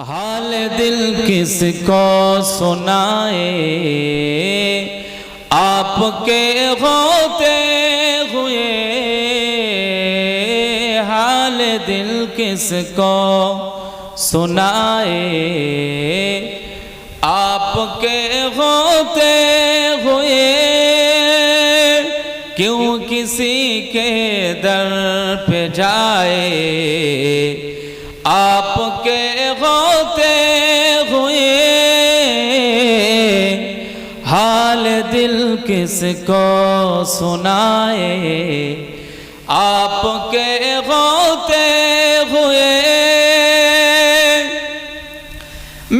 हाल दिल किसको सुनाए? आपके होते हुए हाल दिल किसको सुनाए? आपके होते हुए क्यों किसी के दर पे जाए? आपके किसको सुनाए आपके होते हुए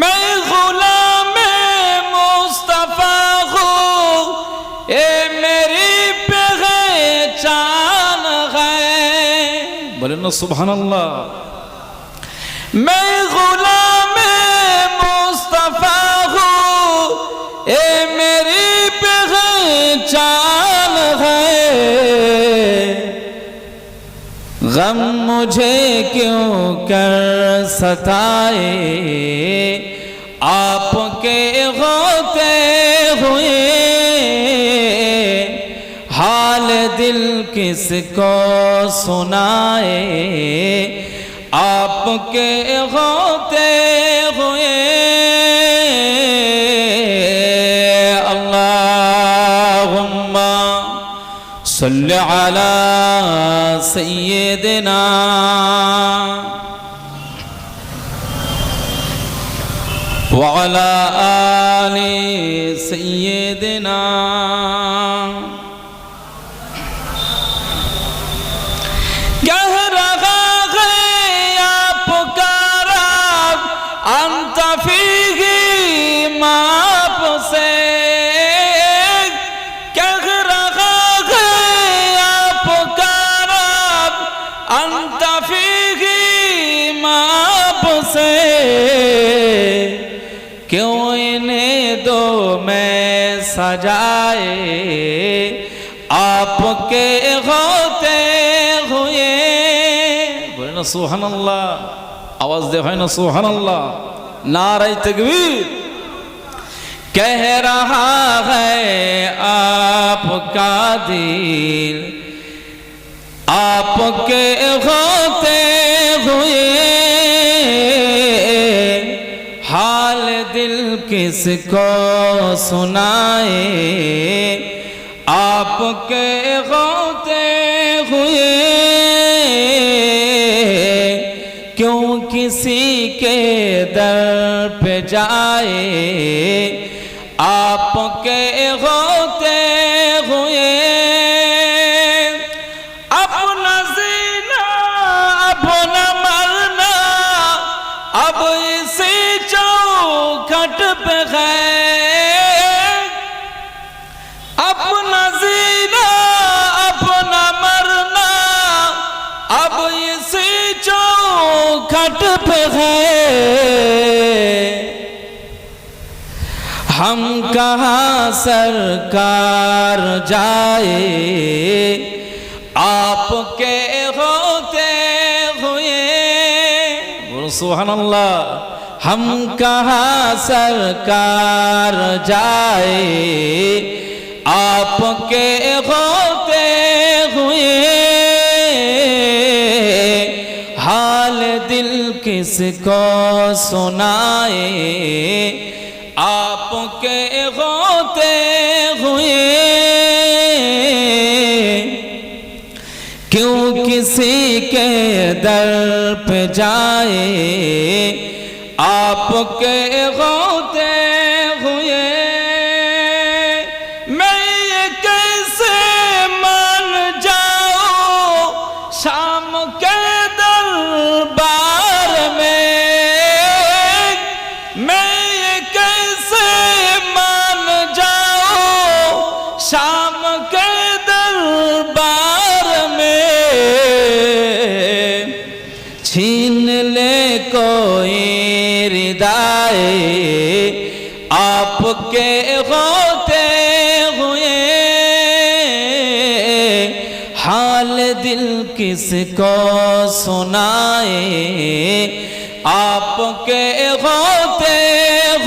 मैं गुलाम मुस्तफा हूँ ये मेरी पहचान है बोले ना सुबहान अल्लाह मैं गुलाम غم مجھے کیوں کر ستائے؟ آپ کے غوتے ہوئے۔ حال دل کس کو سنائے؟ آپ کے غوتے صل على سيدنا وعلى آل سيدنا अंत फीही माप से क्यों इन्हें दो में सजाए आपके होते हुए বলে না সোহান আল্লাহ আওয়াজ দে হয় না সোহান আল্লাহ নারাই তকবীর कह रहा है आपका दिल आपके होते हुए हाल दिल किसको सुनाए आपके होते हुए क्यों किसी के दर पे जाए आपके चौखट पे है हम कहाँ सरकार जाए आपके होते हुए बोलो सुहान अल्लाह हम कहाँ सरकार जाए आपके होते किसको सुनाए आपके होते हुए क्यों किसी के दर पे जाए आपके होते कोई हृदय आपके होते हुए हाल दिल किसको सुनाए आपके के होते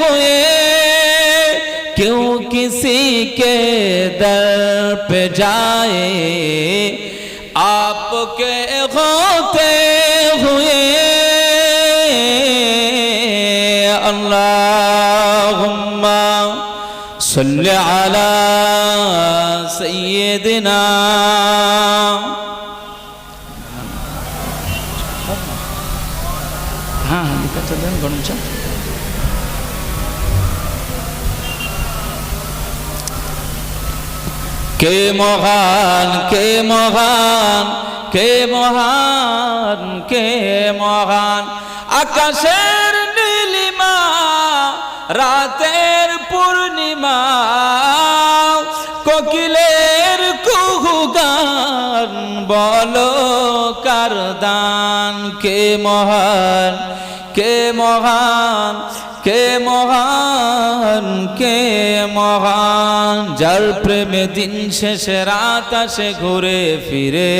हुए क्यों किसी के दर पे जाए आपके होते हुए अल्लाहुम्मा सल्ली अला सय्यिदिना हाँ हाँ लिखा चल रहा गरम चा কে মহান কে মহান কে মহান কে মহান আকাশের নীলিমা রাতের পূর্ণিমা, কোকিলের কুহুগান বল বলো কার দান? কে মহান? কে মহান? কে মহান? কে মহান? যার প্রেমে দিন শেষে রাত আসে ঘুরে ফিরে।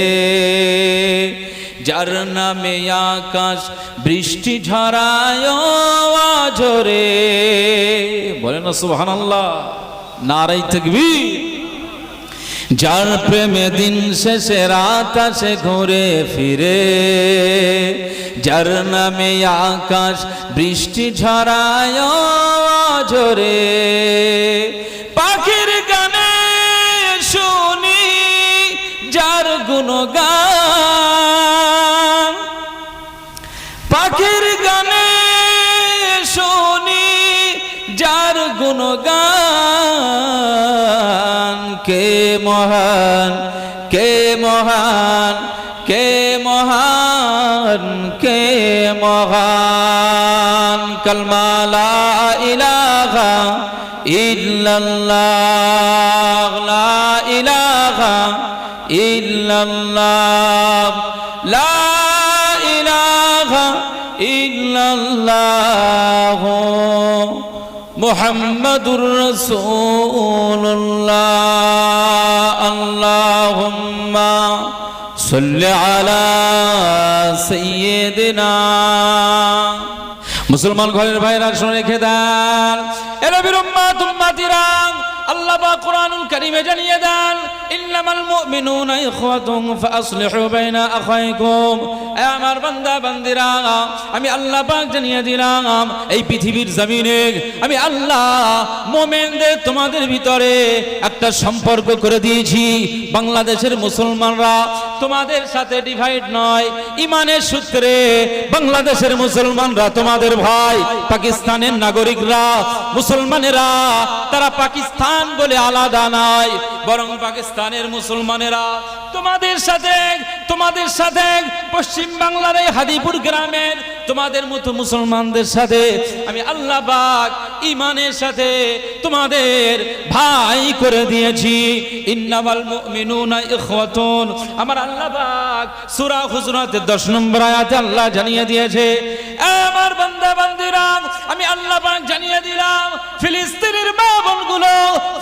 যার নামে আকাশ বৃষ্টি ঝরায় ঝরে বলে না সুবহান আল্লাহ নারাই থাকবি যার প্রেমে দিন শেষে রাত আসে ঘুরে ফিরে। যার নামে আকাশ বৃষ্টি ঝরায় ঝরে পাখির গুণগান। পাখির গানে শুনি যার গুণগান। কে মহান কে মহান কে মহান কে মহান। কলমালা ইলাহা ইল্লাল্লাহ, লা ইলাহা ইল্লাল্লাহ, লা ইলাহা ইল্লাল্লাহ, মুহাম্মাদুর রাসূলুল্লাহ, আল্লাহুম্মা সাল্লি আলা সাইয়্যিদিনা। মুসলমান ঘরের ভাইরা শুনে রেখে দেন। এ নবীর উম্মাত উম্মাতিরা আল্লাহ কোরআনুল কারীমে জানিয়ে দেন ইখওয়াতুন ফাসলিহু বাইনা আখাইকুম। এ আমার বান্দা, বান্দিরা, আমি আল্লাহ পাক জানিয়ে দিলাম, এই পৃথিবীর জমিনে আমি আল্লাহ মোমেনদের তোমাদের ভিতরে একটা সম্পর্ক করে দিয়েছি। বাংলাদেশের মুসলমানরা তোমাদের সাথে ডিভাইড নয়, ইমানের সূত্রে বাংলাদেশের মুসলমানরা তোমাদের ভাই। পাকিস্তানের নাগরিকরা, মুসলমানেরা, তারা পাকিস্তান বলে আলাদা নাই, বরং পাকিস্তানের মুসলমানেরা তোমাদের সাথে তোমাদের সাথে পশ্চিম বাংলার এই হাদিপুর গ্রামের তোমাদের মতো মুসলমানদের সাথে আমি আল্লাহ পাক ইমানের সাথে তোমাদের ভাই করে দিয়েছি। ইন্নামাল মুমিনুনা ইখওয়াতুন। আমার আল্লাহ পাক সূরা হুজুরাতের 10 নম্বর আয়াতে আল্লাহ জানিয়ে দিয়েছে আমার বান্দা, বান্দিরা, আমি আল্লাহ পাক জানিয়ে দিলাম, ফিলিস্তিনের মা বোনগুলো,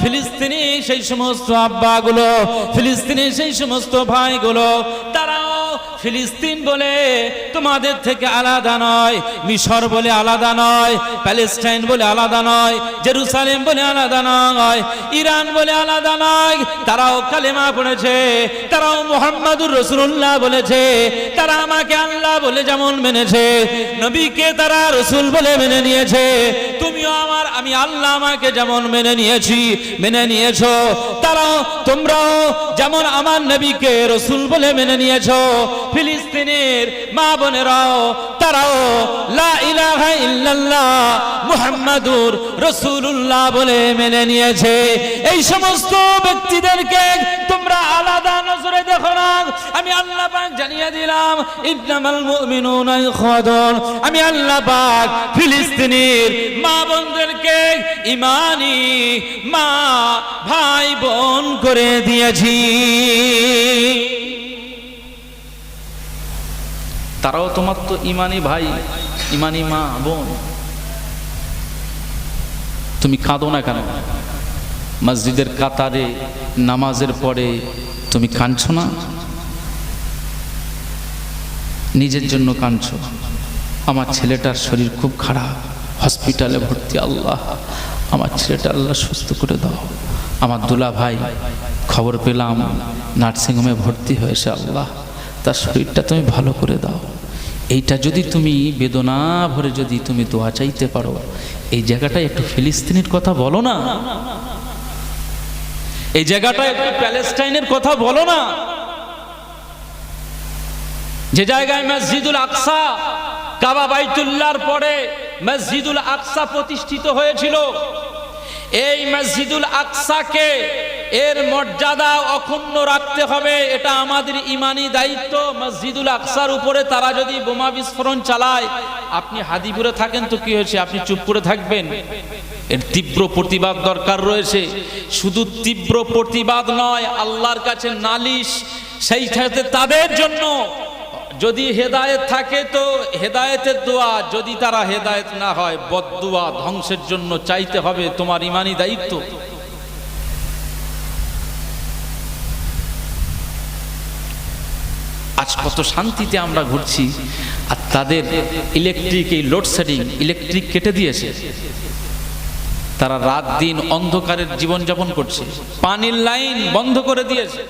ফিলিস্তিনি সেই সমস্ত আব্বাগুলো, ফিলিস্তিনি সেই সমস্ত ভাইগুলো, তারাও ফিলিস্তিন বলে তোমাদের থেকে আলাদা নয়, মিশর বলে আলাদা নয়, প্যালেস্টাইন বলে আলাদা নয়, জেরুসালেম বলে আলাদা নয়, ইরান বলে আলাদা নয়, তারাও কালেমা পড়েছে, তারাও মোহাম্মদুর রসুল্লাহ বলেছে, তারা আমাকে আল্লাহ বলে যেমন মেনেছে, নবীকে তারা রসুল বলে মেনে নিয়েছে, তুমিও আমার আমি আল্লাহ আমাকে যেমন মেনে নিয়েছি, মেনে নিয়েছো। তারাও, তোমরাও যেমন আমার নবীকে রসুল বলে মেনে নিয়েছো, ফিলিস্তিনের মা বোনেরাও, তারাও লা ইলাহা ইল্লাল্লাহ মুহাম্মাদুর রাসূলুল্লাহ বলে মেনে নিয়েছে। এই সমস্ত ব্যক্তিদেরকে তোমরা আলাদা নজরে দেখো না। আমি আল্লাহ জানিয়ে দিলাম, ইন্নামাল মুমিনুনা ইখওয়াতুন। আমি আল্লাহ পাক ফিলিস্তিনের মা বোনদেরকে ইমানি মা ভাই বোন করে দিয়েছি। তারাও তোমার তো ইমানি ভাই, ইমানি মা, বোন। তুমি কাঁদো না কেন? মসজিদের কাতারে, নামাজের পরে তুমি কাঁদছো না? নিজের জন্য কাঁদছ। আমার ছেলেটার শরীর খুব খারাপ। হসপিটালে ভর্তি, আল্লাহ আমার ছেলেটা আল্লাহ সুস্থ করে দাও। আমার দুলা ভাই, খবর পেলাম, নার্সিংহোমে ভর্তি হয়েছে আল্লাহ। তার শরীরটা তুমি ভালো করে দাও। এইটা যদি তুমি বেদনা ভরে যদি তুমি দোয়া চাইতে পারো, এই জায়গাটায় একটু ফিলিস্তিনের কথা বলো না। এই জায়গাটায় একটু প্যালেস্টাইনের কথা বলো না। যে জায়গায় মসজিদুল আকসা, কাবা বাইতুল্লাহর পরে মসজিদুল আকসা প্রতিষ্ঠিত হয়েছিল। এই মসজিদুল আকসাকে এর মর্যাদা অক্ষুণ্ণ রাখতে হবে, এটা আমাদের ইমানি দায়িত্ব। মসজিদুল আকসার উপরে তারা যদি বোমা বিস্ফোরণ চালায়, আপনি হাদিপুরে থাকেন তো কি হয়েছে? আপনি চুপ করে থাকবেন। এর তীব্র প্রতিবাদ দরকার রয়েছে। শুধু তীব্র প্রতিবাদ নয়, আল্লাহর কাছে নালিশ সেই সাথে তাদের জন্য যদি হেদায়েত থাকে তো হেদায়েতের দোয়া, যদি তারা হেদায়েত না হয়, বদদুয়া ধ্বংসের জন্য চাইতে হবে তোমার ইমানি দায়িত্ব। আজ কত শান্তিতে আমরা ঘুরছি, আর তাদের ইলেকট্রিক এই লোডশেডিং ইলেকট্রিক কেটে দিয়েছে। তারা রাত দিন অন্ধকারের জীবনযাপন করছে, পানির লাইন বন্ধ করে দিয়েছে।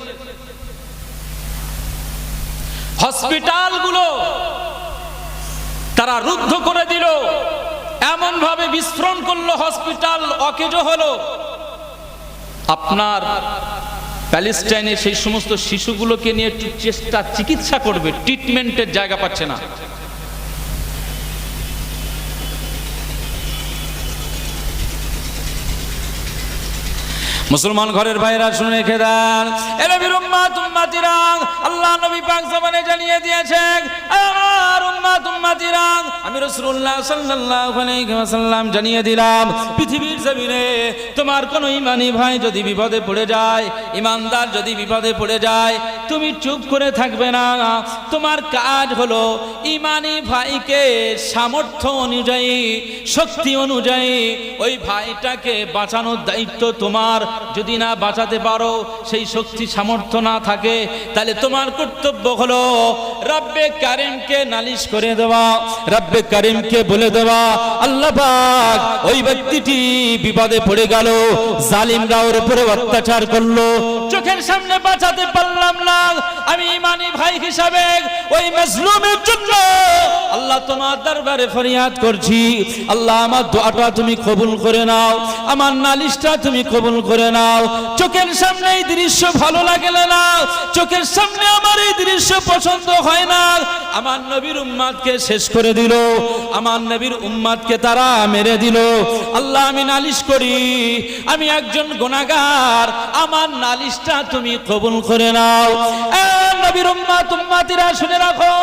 হসপিটালগুলো তারা রুদ্ধ করে দিল। এমন ভাবে বিস্ফোরণ করল হসপিটাল, অকেজ হলো। আপনার প্যালেস্টাইনে সেই সমস্ত শিশুগুলোকে নিয়ে একটু চেষ্টা, চিকিৎসা করবে, ট্রিটমেন্টের জায়গা পাচ্ছে না। মুসলমান ঘরের ভাইরা শুনে রেখে দেন। এ নবীর উম্মাত, উম্মাতিরা, আল্লাহ নবী পাক জবানে জানিয়ে দিয়েছেন আমার উম্মাত, উম্মাতিরা। আমি রাসূলুল্লাহ সাল্লাল্লাহু আলাইহি ওয়াসাল্লাম জানিয়ে দিলাম, পৃথিবীর জমিনে তোমার কোনো ইমানি ভাই যদি বিপদে পড়ে যায়, ইমানদার যদি বিপদে পড়ে যায়, তুমি চুপ করে থাকবে না। তোমার কাজ হলো ইমানি ভাইকে সামর্থ্য অনুযায়ী, শক্তি অনুযায়ী ওই ভাইটাকে বাঁচানোর দায়িত্ব তোমার যদি না বাঁচাতে পারো, সেই শক্তি, সামর্থ্য না থাকে, তাহলে তোমার কর্তব্য হলো রব্বে কারিমকে নালিশ করে দেওয়া, রব্বে কারিমকে বলে দেওয়া। আল্লাহ পাক ওই ব্যক্তিটি বিপদে পড়ে গেল জালিমরা ওর উপরে অত্যাচার করল। চোখের সামনে বাঁচাতে পারলাম না, আমি ইমানি ভাই হিসাবে ওই মজলুমের জন্য আল্লাহ তোমার দরবারে ফরিয়াদ করছি। আল্লাহ আমার দোয়াটা তুমি কবুল করে নাও, আমার নালিশটা তুমি কবুল করে নাও চোখের সামনে এই দৃশ্য ভালো লাগে না। চোখের সামনে আমার এই দৃশ্য পছন্দ হয় না। আমার নবীর উম্মাদকে শেষ করে দিল। আমার নবীর উম্মাদকে তারা মেরে দিল। আল্লাহ, আমি নালিশ করি, আমি একজন গোনাগার আমার নালিশটা তুমি কবুল করে নাও। নবীর উম্মাত, উম্মাতিরা শুনে রাখো,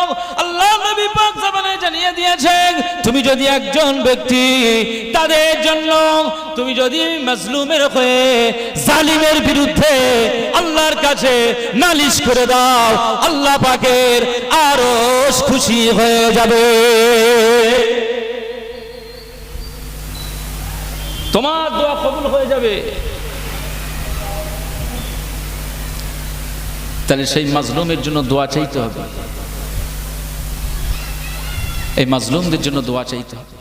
আল্লাহ নবী পাক জামানে জানিয়ে দিয়েছেন, তুমি যদি একজন ব্যক্তি তাদের জন্য, তুমি যদি মজলুমের হয়ে, জালিমের বিরুদ্ধে আল্লাহর কাছে নালিশ করে দাও, আল্লাহ পাকের আরও খুশি হয়ে যাবে। তোমার দোয়া কবুল হয়ে যাবে। তাহলে সেই মাজলুমের জন্য দোয়া চাইতে হবে। এই মাজলুমদের জন্য দোয়া চাইতে হবে।